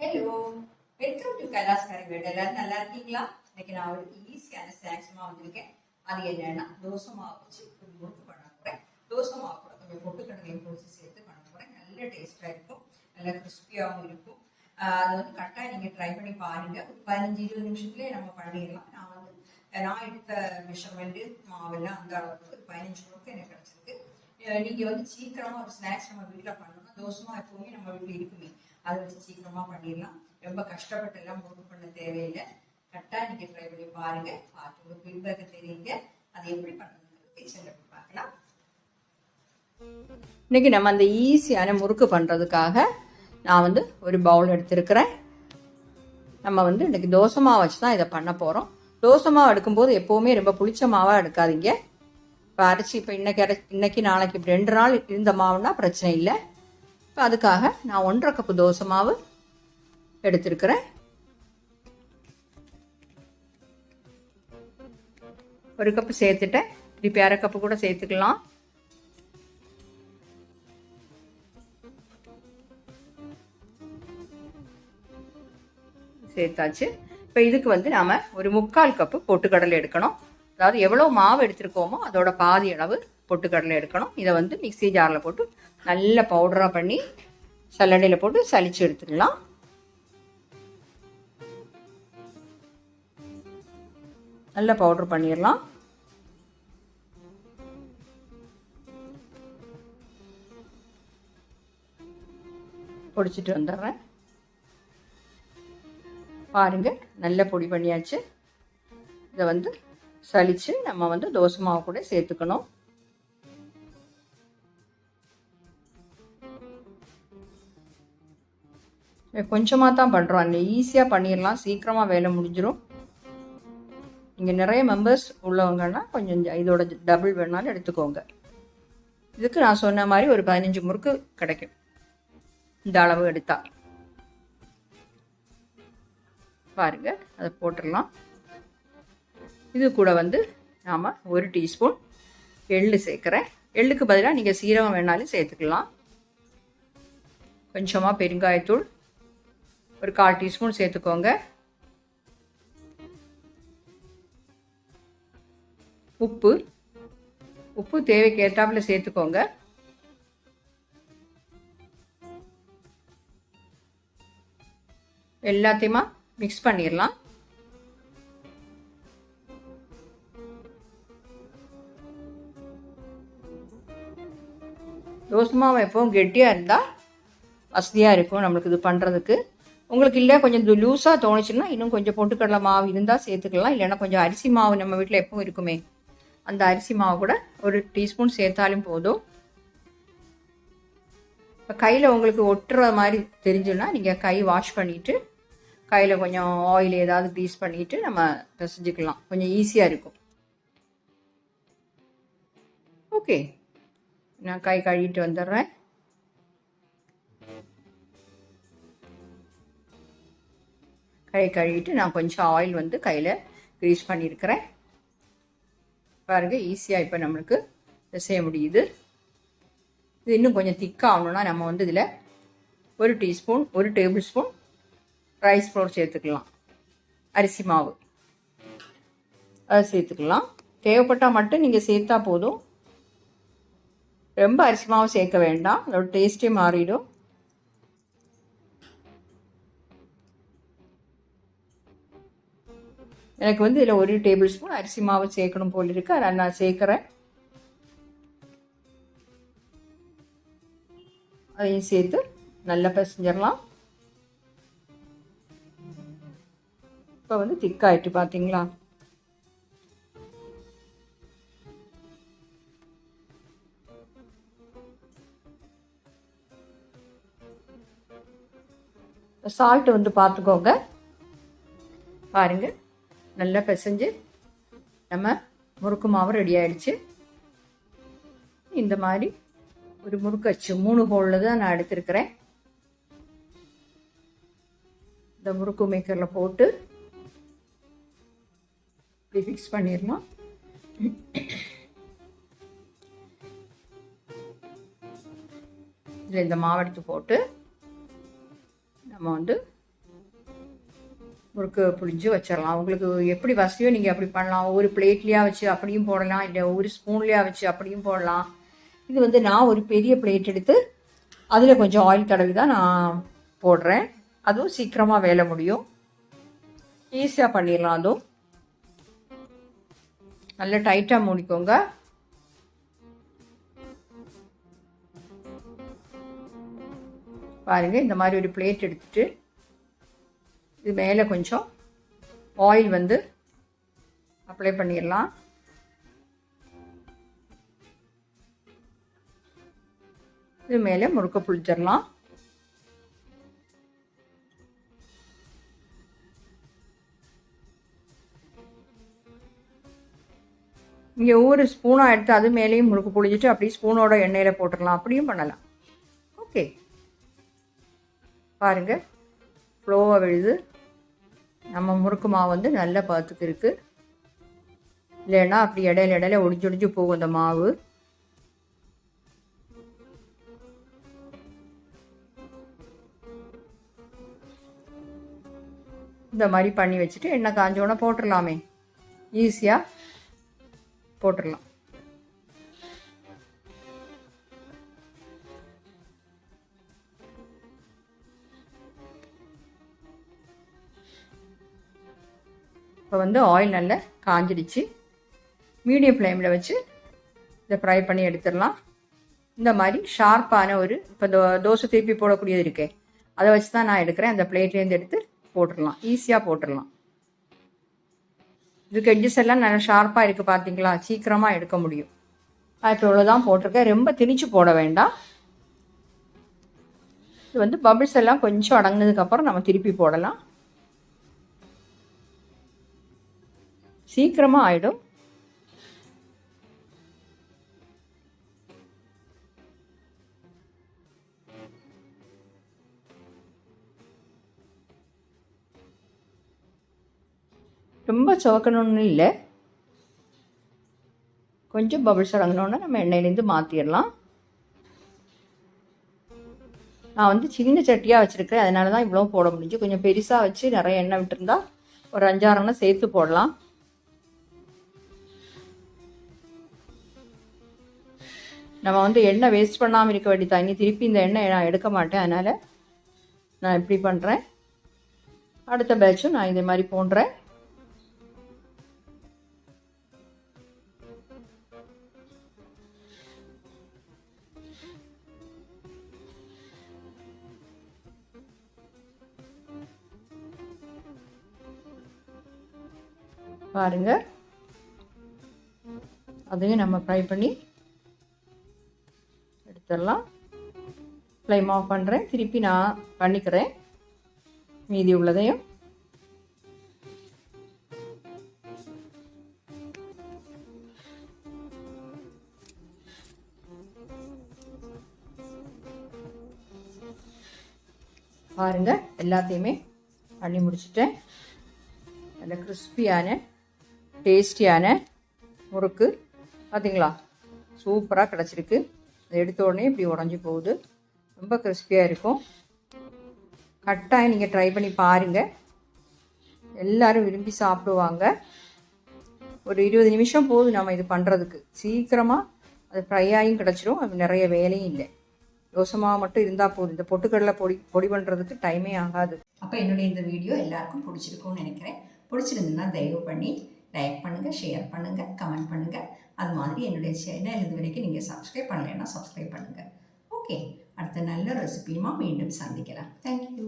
Hello welcome to Kailash வீடு எல்லாரும் நல்லா இருக்கீங்களா இன்னைக்கு நான் ஒரு ஈஸியான ஸ்நாக்ஸ் மாவு வந்திருக்கேன் அது என்னன்னா தோசை மாவு வச்சு ஒரு முறுக்கு பண்ண போகிறேன் தோசை மாவு கூட கொஞ்சம் பொட்டுக்கடலையும் பொடிச்சு சேர்த்து பண்ண போகிறேன் நல்ல டேஸ்டாக இருக்கும் நல்லா கிறிஸ்பியாகவும் இருக்கும் அது வந்து கரெக்டாக நீங்கள் ட்ரை பண்ணி பாருங்கள் ஒரு பதினஞ்சு இருபது நிமிஷத்துலேயே நம்ம பண்ணிடலாம் நான் வந்து நான் எடுத்த மெஷர்மெண்ட்டு மாவெல்லாம் அந்த அளவுக்கு ஒரு பதினஞ்சு முறுக்கு எனக்கு கிடச்சிருக்கு நீங்கள் வந்து சீக்கிரமாக ஒரு ஸ்நாக்ஸ் நம்ம வீட்டில் பண்ணணும் தோசமாக எப்போவுமே நம்ம வீட்டில் இருக்குமே அதை வச்சு சீக்கிரமா பண்ணிடலாம். ரொம்ப கஷ்டப்பட்டு எல்லாம் முறுக்கு பண்ண தேவையில்லை. கரெக்டா நீங்க ட்ரை பண்ணி பாருங்க. பார்த்து உங்களுக்கு ஃபீட்பேக் தெரியுங்க. அதை எப்படி பண்ணுறது கிச்சன்ல போய் பார்க்கலாம். இன்னைக்கு நம்ம அந்த ஈஸியான முறுக்கு பண்றதுக்காக நான் வந்து ஒரு பவுல் எடுத்திருக்கிறேன். நம்ம வந்து இன்னைக்கு தோசை மாவு வச்சு தான் இதை பண்ண போகிறோம் தோசை மாவு எடுக்கும்போது எப்போவுமே ரொம்ப புளிச்ச மாவாக எடுக்காதீங்க. இப்போ அரைச்சி இப்போ இன்னைக்கு அரை இன்னைக்கு நாளைக்கு இப்படி ரெண்டு நாள் இருந்த மாவுனா பிரச்சனை இல்லை. இப்போ அதுக்காக நான் ஒன்றரை கப்பு தோசை மாவு எடுத்திருக்கிறேன். ஒரு கப்பு சேர்த்துட்டேன். திருப்பி அரை கப்பு கூட சேர்த்துக்கலாம். சேர்த்தாச்சு. இப்போ இதுக்கு வந்து நாம் ஒரு முக்கால் கப்பு பொட்டுக்கடலை எடுக்கணும். அதாவது எவ்வளோ மாவு எடுத்திருக்கோமோ அதோட பாதி அளவு பொட்டுக்கடலை எடுக்கணும். இதை வந்து மிக்சி ஜாரில் போட்டு நல்ல பவுடராக பண்ணி சல்லடையில் போட்டு சளிச்சு எடுத்துக்கலாம். நல்ல பவுடர் பண்ணிடலாம். பொடிச்சிட்டு வந்துடுறேன். பாருங்க நல்ல பொடி பண்ணியாச்சு. இதை வந்து சளிச்சு நம்ம வந்து தோசை மாவு கூட சேர்த்துக்கணும். கொஞ்சமாக தான் பண்ணுறோம் அந்த ஈஸியாக பண்ணிடலாம். சீக்கிரமாக வேலை முடிஞ்சிடும் இங்கே நிறைய மெம்பர்ஸ் உள்ளவங்கன்னா கொஞ்சம் இதோட டபுள் வேணாலும் எடுத்துக்கோங்க. இதுக்கு நான் சொன்ன மாதிரி ஒரு பதினஞ்சு முறுக்கு கிடைக்கும். இந்த அளவு எடுத்தால் பாருங்க அதை போட்டுடலாம். இது கூட வந்து நாம் ஒரு டீஸ்பூன் எள்ளு சேர்க்குறேன். எள்ளுக்கு பதிலாக நீங்கள் சீரகம் வேணாலும் சேர்த்துக்கலாம். கொஞ்சமாக பெருங்காயத்தூள் ஒரு கால் டீஸ்பூன் சேர்த்துக்கோங்க. உப்பு. உப்பு தேவைக்கு ஏற்றாப்புல சேர்த்துக்கோங்க. எல்லாத்தையுமா மிக்ஸ் பண்ணிடலாம் தோசை மாவு எப்பவும் கெட்டியாக இருந்தால் வசதியாக இருக்கும் நம்மளுக்கு இது பண்ணுறதுக்கு உங்களுக்கு இல்லை கொஞ்சம் லூஸாக தோணுச்சுன்னா இன்னும் கொஞ்சம் பொட்டுக்கடலை மாவு இருந்தால் சேர்த்துக்கலாம். இல்லைன்னா கொஞ்சம் அரிசி மாவு நம்ம வீட்டில் எப்பவும் இருக்குமே. அந்த அரிசி மாவு கூட ஒரு டீஸ்பூன் சேர்த்தாலும் போதும். இப்போ கையில் உங்களுக்கு ஒட்டுற மாதிரி தெரிஞ்சுன்னா நீங்கள் கை வாஷ் பண்ணிவிட்டு கையில் கொஞ்சம் ஆயில் ஏதாவது க்ரீஸ் பண்ணிவிட்டு நம்ம பிசைஞ்சிக்கலாம். கொஞ்சம் ஈஸியாக இருக்கும். ஓகே நான் கை கழுவிட்டு வந்துடுறேன். கை கழுவிட்டு நான் கொஞ்சம் ஆயில் வந்து கையில் க்ரீஸ் பண்ணியிருக்கிறேன். பாருங்கள் ஈஸியாக இப்போ நம்மளுக்கு இதை செய்ய முடியுது. இது இன்னும் கொஞ்சம் திக்காகணுன்னா நம்ம வந்து இதில் ஒரு டீஸ்பூன் ஒரு டேபிள் ஸ்பூன் ரைஸ் ஃப்ளோர் சேர்த்துக்கலாம். அரிசி மாவு. அதை சேர்த்துக்கலாம். தேவைப்பட்டால் மட்டும் நீங்கள் சேர்த்தா போதும். ரொம்ப அரிசி மாவு சேர்க்க வேண்டாம். அதோட டேஸ்ட்டே மாறிடும். எனக்கு வந்து இதில் ஒரு டேபிள் ஸ்பூன் அரிசி மாவு சேர்க்கணும் போல் இருக்கு. அதனால் நான் சேர்க்குறேன். அதையும் சேர்த்து நல்லா பிசைஞ்சிடலாம். இப்போ வந்து திக்காயிட்டு பார்த்தீங்களா சால்ட் வந்து பார்த்துக்கோங்க பாருங்கள் நல்லா பிசைஞ்சு நம்ம முறுக்கு மாவு ரெடி ஆயிடுச்சு. இந்த மாதிரி ஒரு முறுக்கு அச்சு மூணு ஹோலில் தான் நான் எடுத்திருக்கிறேன். இந்த முறுக்கு மேக்கரில் போட்டு இப்படி ஃபிக்ஸ் பண்ணிடலாம். இதில் இந்த மாவு எடுத்து போட்டு நம்ம வந்து முறுக்கு புளிஞ்சு வச்சிடலாம் உங்களுக்கு எப்படி வசதியோ நீங்கள் அப்படி பண்ணலாம். ஒரு பிளேட்லேயா வச்சு அப்படியும் போடலாம். இல்லை ஒரு ஸ்பூன்லேயா வச்சு அப்படியும் போடலாம். இது வந்து நான் ஒரு பெரிய பிளேட் எடுத்து அதில் கொஞ்சம் ஆயில் தடவி தான் நான் போடுறேன். அதுவும் சீக்கிரமாக வேலை முடியும். ஈஸியாக பண்ணிடலாம் அதுவும். நல்லா டைட்டாக மூடிக்கோங்க. பாருங்கள் இந்த மாதிரி ஒரு பிளேட் எடுத்துகிட்டு இது மேலே கொஞ்சம் ஆயில் வந்து அப்ளை பண்ணிடலாம் இது மேலே முறுக்க புளிச்சிடலாம் இங்கே ஒவ்வொரு ஸ்பூனாக எடுத்து அது மேலேயும் முறுக்கு புளிஞ்சிட்டு அப்படியே ஸ்பூனோட எண்ணெயில் போட்டுடலாம் அப்படியும் பண்ணலாம். ஓகே பாருங்கள் ஃப்ளோவாக விழுது. நம்ம முறுக்கு மாவு வந்து நல்லா பார்த்துக்கு இருக்குது இல்லைன்னா அப்படி இடையில இடையில ஒடிஞ்சு ஒடிஞ்சு போகும் இந்த மாவு. இந்த மாதிரி பண்ணி வச்சுட்டு எண்ணெய் காஞ்சோடனே போட்டுடலாமே ஈஸியாக போட்டுடலாம் வந்து ஆயில் நல்லா காஞ்சிடுச்சு. மீடியம் ஃப்ளேமில் வச்சு இதை ஃப்ரை பண்ணி எடுத்துடலாம். இந்த மாதிரி ஷார்ப்பான ஒரு இப்போ தோ தோசை திருப்பி போடக்கூடியது இருக்கே. அதை வச்சு தான் நான் எடுக்கிறேன். அந்த பிளேட்லேருந்து எடுத்து போட்டுடலாம். ஈஸியாக போட்டுடலாம். இதுக்கு எட்ஜஸ் எல்லாம் நல்லா ஷார்ப்பாக இருக்குது பார்த்தீங்களா சீக்கிரமாக எடுக்க முடியும். இப்போ இவ்வளோதான் போட்டிருக்கேன். ரொம்ப திணிச்சு போட வேண்டாம். இது வந்து பபிள்ஸ் எல்லாம் கொஞ்சம் அடங்கினதுக்கப்புறம் நம்ம திருப்பி போடலாம். சீக்கிரமாக ஆகிடும் ரொம்ப சுவக்கணும்னு இல்லை. கொஞ்சம் பபிள்ஸ் அடங்கினோன்னே நம்ம எண்ணெயிலேருந்து மாற்றிடலாம் நான் வந்து சின்ன சட்டியாக வச்சுருக்கிறேன். அதனால தான் இவ்வளோ போட முடிஞ்சு. கொஞ்சம் பெருசாக வச்சு நிறைய எண்ணெய் விட்டுருந்தா ஒரு அஞ்சாறு சேர்த்து போடலாம். நம்ம வந்து எண்ணெய் வேஸ்ட் பண்ணாமல் இருக்க வேண்டிய தண்ணி திருப்பி இந்த எண்ணெய் நான் எடுக்க மாட்டேன். அதனால் நான் இப்படி பண்ணுறேன் அடுத்த பேட்சும் நான் இதே மாதிரி போடுறேன் பாருங்க. அதையும் நம்ம ஃப்ரை பண்ணி இதெல்லாம் ஃப்ளைம் ஆஃப் பண்ணுறேன் திருப்பி நான் பண்ணிக்கிறேன். மீதி உள்ளதையும். பாருங்க எல்லாத்தையுமே பண்ணி முடிச்சிட்டேன். நல்ல கிறிஸ்பியான டேஸ்டியான முறுக்கு. பார்த்தீங்களா சூப்பராக கிடச்சிருக்கு. எடுத்த உடனே இப்படி உடஞ்சி போகுது. ரொம்ப கிறிஸ்பியாக இருக்கும். கட்டாயம் நீங்கள் ட்ரை பண்ணி பாருங்கள் எல்லோரும் விரும்பி சாப்பிடுவாங்க. ஒரு இருபது நிமிஷம் போதும் நம்ம இது பண்ணுறதுக்கு சீக்கிரமாக அது ஃப்ரை ஆகியும் கிடச்சிரும். அது நிறைய வேலையும் இல்லை. தோசமாக மட்டும் இருந்தால் போதும். இந்த பொட்டுக்கடலை பொடி பொடி பண்ணுறதுக்கு டைமே ஆகாது. அப்போ என்னுடைய இந்த வீடியோ எல்லாருக்கும் பிடிச்சிருக்கும்னு நினைக்கிறேன். பிடிச்சிருந்ததுன்னா தயவு பண்ணி லைக் பண்ணுங்கள் ஷேர் பண்ணுங்கள் கமெண்ட் பண்ணுங்கள் அது மாதிரி என்னுடைய சேனல் இது வரைக்கும் நீங்கள் சப்ஸ்கிரைப் பண்ணலைன்னா சப்ஸ்கிரைப் பண்ணுங்கள் ஓகே அடுத்த நல்ல ரெசிபியுமா மீண்டும் சந்திக்கலாம். தேங்க்யூ